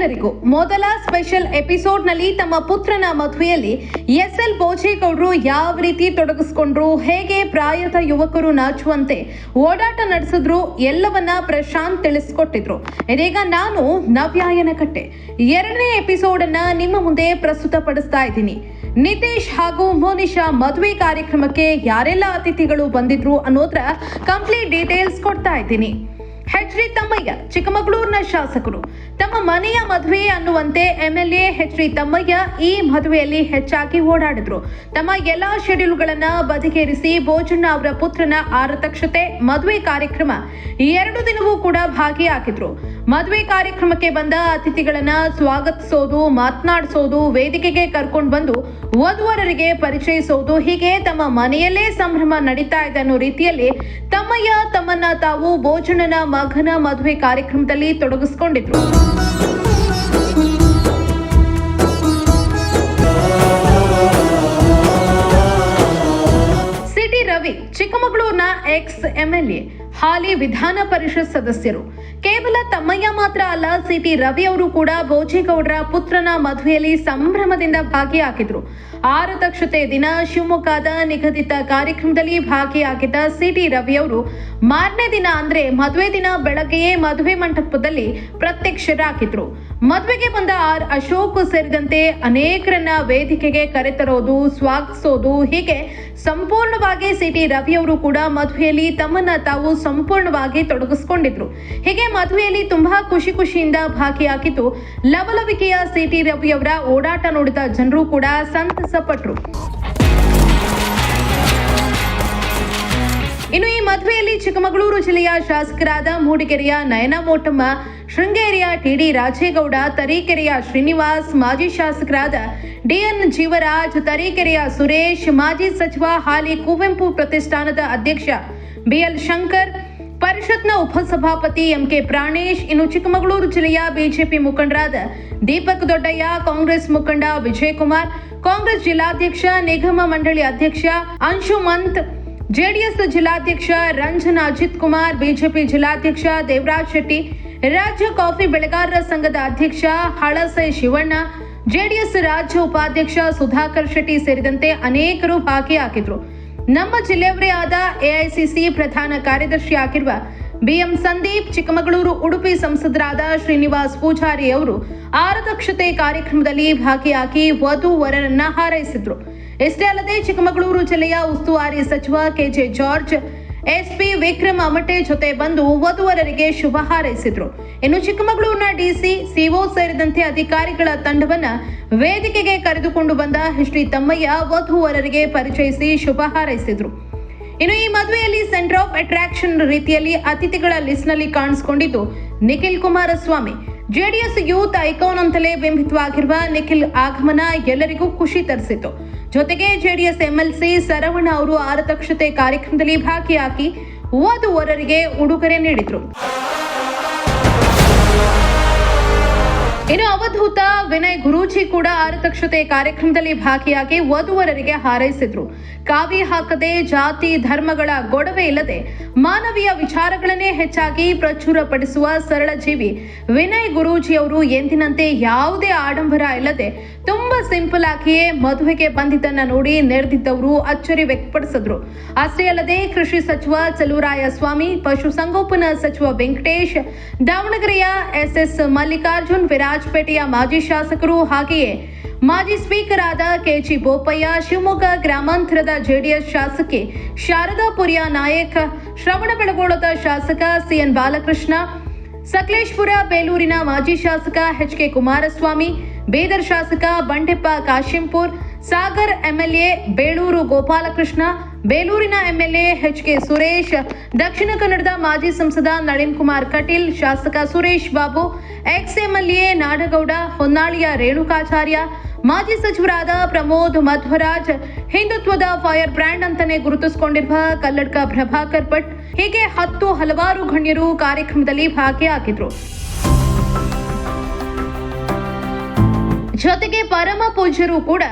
ಬೆಳಗು ಮೊದಲ ಸ್ಪೆಷಲ್ ಎಪಿಸೋಡ್ನಲ್ಲಿ ತಮ್ಮ ಪುತ್ರನ ಮದುವೆಯಲ್ಲಿ ಎಸ್ ಎಲ್ ಬೋಜೇಗೌಡರು ಯಾವ ರೀತಿ ತೊಡಗಿಸ್ಕೊಂಡ್ರು, ಹೇಗೆ ಪ್ರಾಯದ ಯುವಕರು ನಾಚುವಂತೆ ಓಡಾಟ ನಡೆಸಿದ್ರು ಎಲ್ಲವನ್ನ ಪ್ರಶಾಂತ್ ತಿಳಿಸ್ಕೊಟ್ಟಿದ್ರು. ಇದೀಗ ನಾನು ನವ್ಯಾಯನ ಕಟ್ಟೆ ಎರಡನೇ ಎಪಿಸೋಡ್ ಅನ್ನ ನಿಮ್ಮ ಮುಂದೆ ಪ್ರಸ್ತುತಪಡಿಸ್ತಾ ಇದ್ದೀನಿ. ನಿತೇಶ್ ಹಾಗೂ ಮೋನಿಶಾ ಮದುವೆ ಕಾರ್ಯಕ್ರಮಕ್ಕೆ ಯಾರೆಲ್ಲ ಅತಿಥಿಗಳು ಬಂದಿದ್ರು ಅನ್ನೋದ್ರ ಕಂಪ್ಲೀಟ್ ಡೀಟೇಲ್ಸ್ ಕೊಡ್ತಾ ಇದ್ದೀನಿ. ಎಚ್ ಡಿ ತಮ್ಮಯ್ಯ, ಚಿಕ್ಕಮಗಳೂರಿನ ಶಾಸಕರು. ತಮ್ಮ ಮನೆಯ ಮದುವೆ ಅನ್ನುವಂತೆ ಎಂಎಲ್ಎ ಎಚ್ ಡಿ ತಮ್ಮಯ್ಯ ಈ ಮದುವೆಯಲ್ಲಿ ಹೆಚ್ಚಾಗಿ ಓಡಾಡಿದ್ರು. ತಮ್ಮ ಎಲ್ಲಾ ಶೆಡ್ಯೂಲ್ಗಳನ್ನ ಬದಿಗೇರಿಸಿ ಬೋಜಣ್ಣ ಅವರ ಪುತ್ರನ ಆರತಕ್ಷತೆ, ಮದುವೆ ಕಾರ್ಯಕ್ರಮ ಎರಡು ದಿನವೂ ಕೂಡ ಭಾಗಿಯಾಗಿದ್ರು. ಮದುವೆ ಕಾರ್ಯಕ್ರಮಕ್ಕೆ ಬಂದ ಅತಿಥಿಗಳನ್ನ ಸ್ವಾಗತಿಸೋದು, ಮಾತನಾಡಿಸೋದು, ವೇದಿಕೆಗೆ ಕರ್ಕೊಂಡು ಬಂದು ವಧುವರರಿಗೆ ಪರಿಚಯಿಸೋದು, ಹೀಗೆ ತಮ್ಮ ಮನೆಯಲ್ಲೇ ಸಂಭ್ರಮ ನಡೀತಾ ಇದೆ ಅನ್ನೋ ರೀತಿಯಲ್ಲಿ ತಮ್ಮಯ್ಯ ತಮ್ಮನ್ನ ತಾವು ಭೋಜನನ, ಮಗನ ಮದುವೆ ಕಾರ್ಯಕ್ರಮದಲ್ಲಿ ತೊಡಗಿಸ್ಕೊಂಡಿದ್ರು. ಸಿಟಿ ರವಿ, ಚಿಕ್ಕಮಗಳೂರಿನ ಎಕ್ಸ್ ಎಂಎಲ್ಎ ಹಾಲಿ ವಿಧಾನ ಪರಿಷತ್ ಸದಸ್ಯರು. ತಮ್ಮಯ್ಯ ಮಾತ್ರ ಅಲ್ಲ, ಸಿಟಿ ರವಿ ಅವರು ಕೂಡ ಭೋಜೇಗೌಡರ ಪುತ್ರನ ಮದುವೆಯಲ್ಲಿ ಸಂಭ್ರಮದಿಂದ ಭಾಗಿಯಾಗಿದ್ರು. ಆರತಕ್ಷತೆ ದಿನ ಶಿವಮೊಗ್ಗದ ನಿಗದಿತ ಕಾರ್ಯಕ್ರಮದಲ್ಲಿ ಭಾಗಿಯಾಗಿದ್ದ ಸಿಟಿ ರವಿ ಅವರು, ಮಾರನೇ ದಿನ ಅಂದ್ರೆ ಮದುವೆ ದಿನ ಬೆಳಗ್ಗೆಯೇ ಮದುವೆ ಮಂಟಪದಲ್ಲಿ ಪ್ರತ್ಯಕ್ಷರಾಗಿದ್ರು. ಮದುವೆಗೆ ಬಂದ ಆರ್ ಅಶೋಕ್ ಸೇರಿದಂತೆ ಅನೇಕರನ್ನ ವೇದಿಕೆಗೆ ಕರೆತರೋದು, ಸ್ವಾಗತಿಸೋದು, ಹೀಗೆ ಸಂಪೂರ್ಣವಾಗಿ ಸಿಟಿ ರವಿಯವರು ಕೂಡ ಮದುವೆಯಲ್ಲಿ ತಮ್ಮನ್ನ ತಾವು ಸಂಪೂರ್ಣವಾಗಿ ತೊಡಗಿಸ್ಕೊಂಡಿದ್ರು. ಹೀಗೆ ಮದುವೆಯಲ್ಲಿ ತುಂಬಾ ಖುಷಿ ಖುಷಿಯಿಂದ ಭಾಗಿಯಾಗಿದ್ದು, ಲವಲವಿಕೆಯ ಸಿಟಿ ರವಿಯವರ ಓಡಾಟ ನೋಡಿದ ಜನರು ಕೂಡ ಸಂತಸ ಪಟ್ರು ಇನ್ನು ಈ ಮದುವೆಯಲ್ಲಿ ಚಿಕ್ಕಮಗಳೂರು ಜಿಲ್ಲೆಯ ಶಾಸಕರಾದ ಮೂಡಿಗೆರೆಯ ನಯನ ಮೋಟಮ್ಮ, ಶೃಂಗೇರಿಯ ಟಿಡಿ ರಾಜೇಗೌಡ, ತರೀಕೆರೆಯ ಶ್ರೀನಿವಾಸ್, ಮಾಜಿ ಶಾಸಕರಾದ ಡಿಎನ್ ಜೀವರಾಜ್, ತರೀಕೆರೆಯ ಸುರೇಶ್, ಮಾಜಿ ಸಚಿವ ಹಾಲಿ ಕುವೆಂಪು ಪ್ರತಿಷ್ಠಾನದ ಅಧ್ಯಕ್ಷ ಬಿಎಲ್ ಶಂಕರ್, ಪರಿಷತ್ನ ಉಪಸಭಾಪತಿ ಎಂಕೆ ಪ್ರಾಣೇಶ್, ಇನ್ನು ಚಿಕ್ಕಮಗಳೂರು ಜಿಲ್ಲೆಯ ಬಿಜೆಪಿ ಮುಖಂಡರಾದ ದೀಪಕ್ ದೊಡ್ಡಯ್ಯ, ಕಾಂಗ್ರೆಸ್ ಮುಖಂಡ ವಿಜಯಕುಮಾರ್ ಕಾಂಗ್ರೆಸ್ ಜಿಲ್ಲಾಧ್ಯಕ್ಷ ನಿಗಮ ಮಂಡಳಿ ಅಧ್ಯಕ್ಷ ಅಂಶುಮಂತ್ ಜೆಡಿಎಸ್ ಜಿಲ್ಲಾಧ್ಯಕ್ಷ ರಂಜನ್ ಅಜಿತ್ ಕುಮಾರ್, ಬಿಜೆಪಿ ಜಿಲ್ಲಾಧ್ಯಕ್ಷ ದೇವರಾಜ್ ಶೆಟ್ಟಿ, ರಾಜ್ಯ ಕಾಫಿ ಬೆಳೆಗಾರರ ಸಂಘದ ಅಧ್ಯಕ್ಷ ಹಳಸೆ ಶಿವಣ್ಣ, ಜೆಡಿಎಸ್ ರಾಜ್ಯ ಉಪಾಧ್ಯಕ್ಷ ಸುಧಾಕರ್ ಶೆಟ್ಟಿ ಸೇರಿದಂತೆ ಅನೇಕರು ಭಾಗಿಯಾಗಿದ್ರು. ನಮ್ಮ ಜಿಲ್ಲೆಯವರೇ ಆದ ಎಐಸಿಸಿ ಪ್ರಧಾನ ಕಾರ್ಯದರ್ಶಿ ಆಗಿರುವ ಬಿಎಂ ಸಂದೀಪ್ ಚಿಕ್ಕಮಗಳೂರು ಉಡುಪಿ ಸಂಸದರಾದ ಶ್ರೀನಿವಾಸ್ ಪೂಜಾರಿ ಅವರು ಆರದಕ್ಷತೆ ಕಾರ್ಯಕ್ರಮದಲ್ಲಿ ಭಾಗಿಯಾಗಿ ವಧು ವರರನ್ನ ಹಾರೈಸಿದ್ರು. ಇಷ್ಟೇ ಅಲ್ಲದೆ ಚಿಕ್ಕಮಗಳೂರು ಜಿಲ್ಲೆಯ ಉಸ್ತುವಾರಿ ಸಚಿವ K J George, S P Vikram Amate ಜೊತೆ ಬಂದು ವಧುವರರಿಗೆ ಶುಭ ಹಾರೈಸಿದ್ರು. ಇನ್ನು ಚಿಕ್ಕಮಗಳೂರಿನ ಡಿಸಿ ಸಿಒ ಸೇರಿದಂತೆ ಅಧಿಕಾರಿಗಳ ತಂಡವನ್ನ ವೇದಿಕೆಗೆ ಕರೆದುಕೊಂಡು ಬಂದ ಶ್ರೀ ತಮ್ಮಯ್ಯ ವಧುವರರಿಗೆ ಪರಿಚಯಿಸಿ ಶುಭ ಹಾರೈಸಿದ್ರು. ಇನ್ನು ಈ ಮದುವೆಯಲ್ಲಿ ಸೆಂಟರ್ ಆಫ್ ಅಟ್ರಾಕ್ಷನ್ ರೀತಿಯಲ್ಲಿ ಅತಿಥಿಗಳ ಲಿಸ್ಟ್ನಲ್ಲಿ ಕಾಣಿಸಿಕೊಂಡಿದ್ದು Nikhil Kumaraswamy. JDS youth icon ಅಂತಲೇ ಬಿಂಬಿತವಾಗಿರುವ ನಿಖಿಲ್ ಆಗಮನ ಎಲ್ಲರಿಗೂ ಖುಷಿ ತರಿಸಿತು. ಜೊತೆಗೆ ಜೆಡಿಎಸ್ ಎಂಎಲ್ಸಿ ಸರವಣ ಅವರು ಆರತಕ್ಷತೆ ಕಾರ್ಯಕ್ರಮದಲ್ಲಿ ಭಾಗಿಯಾಗಿ ವಧುವರರಿಗೆ ಉಡುಗೊರೆ ನೀಡಿದ್ರು. ಇನ್ನು ಅವಧೂತ ವಿನಯ್ ಗುರೂಜಿ ಕೂಡ ಆರತಕ್ಷತೆ ಕಾರ್ಯಕ್ರಮದಲ್ಲಿ ಭಾಗಿಯಾಗಿ ವಧುವರರಿಗೆ ಹಾರೈಸಿದ್ರು. ಕಾವಿ ಹಾಕದೆ ಜಾತಿ ಧರ್ಮಗಳ ಗೊಡವೆ ಇಲ್ಲದೆ ಮಾನವೀಯ ವಿಚಾರಗಳನ್ನೇ ಹೆಚ್ಚಾಗಿ ಪ್ರಚುರಪಡಿಸುವ ಸರಳ ಜೀವಿ ವಿನಯ್ ಗುರೂಜಿ ಅವರು ಎಂದಿನಂತೆ ಯಾವುದೇ ಆಡಂಬರ ಇಲ್ಲದೆ ತುಂಬಾ ಸಿಂಪಲ್ ಆಗಿಯೇ ಮದುವೆಗೆ ಬಂದಿದ್ದನ್ನ ನೋಡಿ ನೆರೆದಿದ್ದವರು ಅಚ್ಚರಿ ವ್ಯಕ್ತಪಡಿಸಿದ್ರು. ಅಷ್ಟೇ ಅಲ್ಲದೆ ಕೃಷಿ ಸಚಿವ ಚಲೂರಾಯ ಸ್ವಾಮಿ ಪಶುಸಂಗೋಪನಾ ಸಚಿವ ವೆಂಕಟೇಶ್, ದಾವಣಗೆರೆಯ ಎಸ್ಎಸ್ ಮಲ್ಲಿಕಾರ್ಜುನ್, ವಿರಾಜಪೇಟೆಯ ಮಾಜಿ ಶಾಸಕರು ಹಾಗೆಯೇ ಮಾಜಿ ಸ್ಪೀಕರ್ ಆದ ಕೆಜಿ ಬೋಪಯ್ಯ, ಶಿವಮೊಗ್ಗ ಗ್ರಾಮಾಂತರದ ಜೆಡಿಎಸ್ ಶಾಸಕಿ ಶಾರದಾಪುರಿಯ ನಾಯಕ್ ಶ್ರವಣಬೆಳಗೊಳದ ಶಾಸಕ ಸಿಎನ್ ಬಾಲಕೃಷ್ಣ, ಸಕಲೇಶ್ಪುರ ಬೇಲೂರಿನ ಮಾಜಿ ಶಾಸಕ ಎಚ್ ಕೆ ಕುಮಾರಸ್ವಾಮಿ ಬೀದರ್ ಶಾಸಕ ಬಂಡೆಪ್ಪ ಕಾಶಿಂಪುರ್, ಸಾಗರ್ ಎಂಎಲ್ಎ ಬೇಳೂರು ಗೋಪಾಲಕೃಷ್ಣ, ಬೇಲೂರಿನ ಎಂಎಲ್ಎ ಎಚ್ ಕೆ ಸುರೇಶ್, ದಕ್ಷಿಣ ಕನ್ನಡದ ಮಾಜಿ ಸಂಸದ ನಳಿನ್ ಕುಮಾರ್ ಕಟೀಲ್, ಶಾಸಕ ಸುರೇಶ್ ಬಾಬು, ಎಕ್ಸ್ ಎಂಎಲ್ಎ ನಾಡಗೌಡ, ಹೊನ್ನಾಳಿಯ ರೇಣುಕಾಚಾರ್ಯ, ಮಾಜಿ ಸಚಿವರಾದ ಪ್ರಮೋದ್ ಮಧ್ವರಾಜ್, ಹಿಂದುತ್ವದ ಫೈರ್ ಬ್ರ್ಯಾಂಡ್ ಅಂತಾನೆ ಗುರುತಿಸಿಕೊಂಡಿರುವ ಕಲ್ಲಡ್ಕ ಪ್ರಭಾಕರ್ ಭಟ್, ಹೀಗೆ ಹತ್ತು ಹಲವಾರು ಗಣ್ಯರು ಕಾರ್ಯಕ್ರಮದಲ್ಲಿ ಭಾಗಿಯಾಗಿದ್ರು. ಜೊತೆಗೆ ಪರಮ ಪೂಜ್ಯರು ಕೂಡ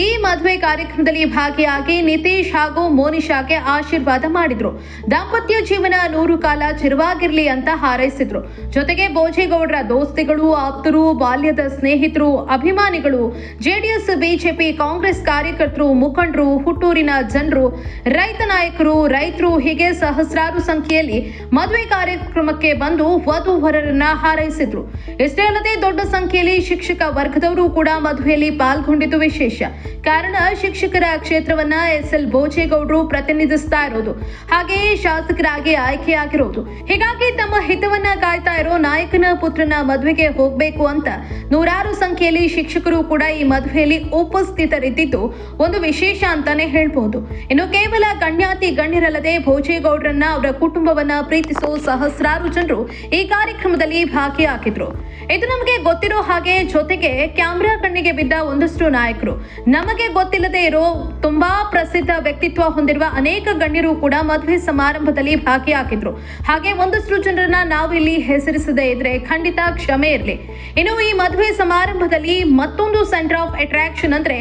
ಈ ಮದುವೆ ಕಾರ್ಯಕ್ರಮದಲ್ಲಿ ಭಾಗಿಯಾಗಿ ನಿತೀಶ್ ಹಾಗೂ ಮೋನಿಶಾಗೆ ಆಶೀರ್ವಾದ ಮಾಡಿದ್ರು. ದಾಂಪತ್ಯ ಜೀವನ ನೂರು ಕಾಲ ಚಿರವಾಗಿರ್ಲಿ ಅಂತ ಹಾರೈಸಿದ್ರು. ಜೊತೆಗೆ ಭೋಜೇಗೌಡರ ದೋಸ್ತಿಗಳು, ಆಪ್ತರು, ಬಾಲ್ಯದ ಸ್ನೇಹಿತರು, ಅಭಿಮಾನಿಗಳು, ಜೆಡಿಎಸ್, ಬಿಜೆಪಿ, ಕಾಂಗ್ರೆಸ್ ಕಾರ್ಯಕರ್ತರು, ಮುಖಂಡರು, ಹುಟ್ಟೂರಿನ ಜನರು, ರೈತ ನಾಯಕರು, ರೈತರು ಹೀಗೆ ಸಹಸ್ರಾರು ಸಂಖ್ಯೆಯಲ್ಲಿ ಮದುವೆ ಕಾರ್ಯಕ್ರಮಕ್ಕೆ ಬಂದು ವಧು ವರರನ್ನ ಹಾರೈಸಿದ್ರು. ಇಷ್ಟೇ ಅಲ್ಲದೆ ದೊಡ್ಡ ಸಂಖ್ಯೆಯಲ್ಲಿ ಶಿಕ್ಷಕ ವರ್ಗದವರು ಕೂಡ ಮದುವೆಯಲ್ಲಿ ಪಾಲ್ಗೊಂಡಿದ್ದು ವಿಶೇಷ. ಕಾರಣ ಶಿಕ್ಷಕರ ಕ್ಷೇತ್ರವನ್ನ ಎಸ್ ಎಲ್ ಭೋಜೇಗೌಡರು ಪ್ರತಿನಿಧಿಸ್ತಾ ಇರೋದು. ಹಾಗೆಯೇ ಶಾಸಕರಾಗಿ ಆಯ್ಕೆಯಾಗಿರೋದು. ಹೀಗಾಗಿ ತಮ್ಮ ಹಿತವನ್ನ ಕಾಯ್ತಾ ಇರೋ ನಾಯಕನ ಪುತ್ರನ ಮದುವೆಗೆ ಹೋಗ್ಬೇಕು ಅಂತ ನೂರಾರು ಸಂಖ್ಯೆಯಲ್ಲಿ ಶಿಕ್ಷಕರು ಕೂಡ ಈ ಮದುವೆಯಲ್ಲಿ ಉಪಸ್ಥಿತರಿದ್ದಿದ್ದು ಒಂದು ವಿಶೇಷ ಅಂತಾನೆ ಹೇಳ್ಬಹುದು ಇನ್ನು ಕೇವಲ ಗಣ್ಯಾತಿ ಗಣ್ಯರಲ್ಲದೆ ಭೋಜೇಗೌಡರನ್ನ ಅವರ ಕುಟುಂಬವನ್ನ ಪ್ರೀತಿಸೋ ಸಹಸ್ರಾರು ಜನರು ಈ ಕಾರ್ಯಕ್ರಮದಲ್ಲಿ ಭಾಗಿಯಾಗಿದ್ರು. ಇದು ನಮಗೆ ಗೊತ್ತಿರೋ ಹಾಗೆ ಜೊತೆಗೆ ಕ್ಯಾಮ್ರಾ ಕಣ್ಣಿಗೆ ಬಿದ್ದ ಒಂದಷ್ಟು ನಾಯಕರು. ನಮಗೆ ಗೊತ್ತಿಲ್ಲದೆ ಇರೋ ತುಂಬಾ ಪ್ರಸಿದ್ಧ ವ್ಯಕ್ತಿತ್ವ ಹೊಂದಿರುವ ಅನೇಕ ಗಣ್ಯರು ಕೂಡ ಮದುವೆ ಸಮಾರಂಭದಲ್ಲಿ ಭಾಗಿಯಾಗಿದ್ರು. ಹಾಗೆ ಒಂದಷ್ಟು ಜನರನ್ನ ನಾವು ಇಲ್ಲಿ ಹೆಸರಿಸದೇ ಇದ್ರೆ ಖಂಡಿತ ಕ್ಷಮೆ ಇರಲಿ. ಇನ್ನು ಈ ಮದುವೆ ಸಮಾರಂಭದಲ್ಲಿ ಮತ್ತೊಂದು ಸೆಂಟರ್ ಆಫ್ ಅಟ್ರಾಕ್ಷನ್ ಅಂದ್ರೆ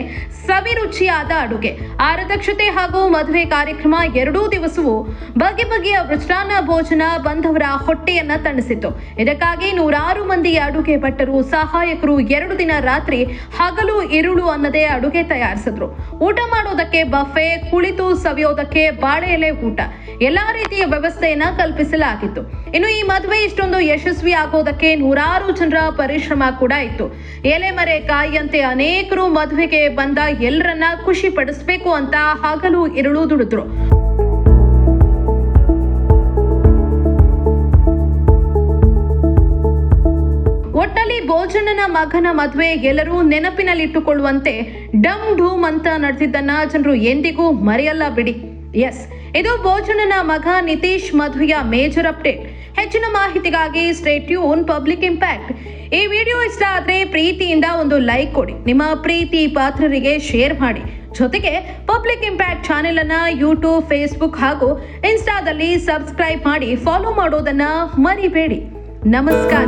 ಸವಿರುಚಿಯಾದ ಅಡುಗೆ. ಆರದಕ್ಷತೆ ಹಾಗೂ ಮದುವೆ ಕಾರ್ಯಕ್ರಮ ಎರಡೂ ದಿವಸವೂ ಬಗೆ ಬಗೆಯ ವೃಷ್ಟಾನ್ನ ಭೋಜನ ಬಂದವರ ಹೊಟ್ಟೆಯನ್ನ ತಣಿಸಿತು ಇದಕ್ಕಾಗಿ ನೂರಾರು ಮಂದಿ ಅಡುಗೆ ಭಟ್ಟರು ಸಹಾಯಕರು ಎರಡು ದಿನ ರಾತ್ರಿ ಹಗಲು ಇರುಳು ಅನ್ನದೇ ಅಡುಗೆ ತಯಾರಿಸಿದ್ರು. ಊಟ ಮಾಡೋದಕ್ಕೆ ಬಫೆ ಕುಳಿತು ಸವಿಯೋದಕ್ಕೆ ಬಾಳೆ ಎಲೆ ಊಟ. ಎಲ್ಲಾ ರೀತಿಯ ವ್ಯವಸ್ಥೆಯನ್ನ ಕಲ್ಪಿಸಲಾಗಿತ್ತು. ಇನ್ನು ಈ ಮದುವೆ ಇಷ್ಟೊಂದು ಯಶಸ್ವಿ ಆಗೋದಕ್ಕೆ ನೂರಾರು ಜನರ ಪರಿಶ್ರಮ ಕೂಡ ಇತ್ತು. ಎಲೆ ಮರೆ ಕಾಯಿಯಂತೆ ಅನೇಕರು ಮದುವೆಗೆ ಬಂದ ಎಲ್ಲರನ್ನ ಖುಷಿ ಪಡಿಸ್ಬೇಕು ಅಂತ ಹಗಲು ಇರುಳು ದುಡಿದ್ರು. ಒಟ್ಟಲ್ಲಿ ಭೋಜನನ ಮಗನ ಮದುವೆ ಎಲ್ಲರೂ ನೆನಪಿನಲ್ಲಿಟ್ಟುಕೊಳ್ಳುವಂತೆ ಡಮ್ ಢೂಮ್ ಅಂತ ನಡೆದಿದ್ದನ್ನ ಜನರು ಎಂದಿಗೂ ಮರೆಯಲ್ಲ ಬಿಡಿ. ಎಸ್ ಇದು ಭೋಜನನ ಮಗ ನಿತೀಶ್ ಮದುವೆಯ ಮೇಜರ್ ಅಪ್ಡೇಟ್ ಹೆಚ್ಚಿನ ಮಾಹಿತಿಗಾಗಿ ಸ್ಟೇಟ್ ಯೂನ್ ಪಬ್ಲಿಕ್ ಇಂಪ್ಯಾಕ್ಟ್ ಈ ವಿಡಿಯೋ ಇಷ್ಟ ಆದರೆ ಪ್ರೀತಿಯಿಂದ ಒಂದು ಲೈಕ್ ಕೊಡಿ. ನಿಮ್ಮ ಪ್ರೀತಿ ಪಾತ್ರರಿಗೆ ಶೇರ್ ಮಾಡಿ. ಜೊತೆಗೆ ಪಬ್ಲಿಕ್ ಇಂಪ್ಯಾಕ್ಟ್ ಚಾನೆಲ್ ಅನ್ನ ಯೂಟ್ಯೂಬ್ ಫೇಸ್ಬುಕ್ ಹಾಗೂ ಇನ್ಸ್ಟಾದಲ್ಲಿ ಸಬ್ಸ್ಕ್ರೈಬ್ ಮಾಡಿ. ಫಾಲೋ ಮಾಡೋದನ್ನ ಮರಿಬೇಡಿ. ನಮಸ್ಕಾರ.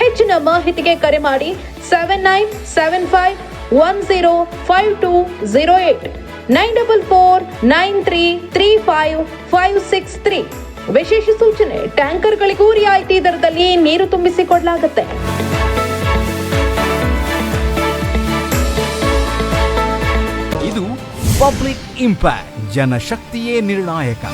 ಹೆಚ್ಚಿನ ಮಾಹಿತಿಗೆ ಕರೆ ಮಾಡಿ seven nine seven five one zero five two zero eight nine double four nine three three five five six three ವಿಶೇಷ ಸೂಚನೆ, ಟ್ಯಾಂಕರ್ಗಳಿಗೂ ರಿಯಾಯಿತಿ ದರದಲ್ಲಿ ನೀರು ತುಂಬಿಸಿಕೊಡಲಾಗುತ್ತೆ. ಇದು ಪಬ್ಲಿಕ್ ಇಂಪ್ಯಾಕ್ಟ್, ಜನಶಕ್ತಿಯೇ ನಿರ್ಣಾಯಕ.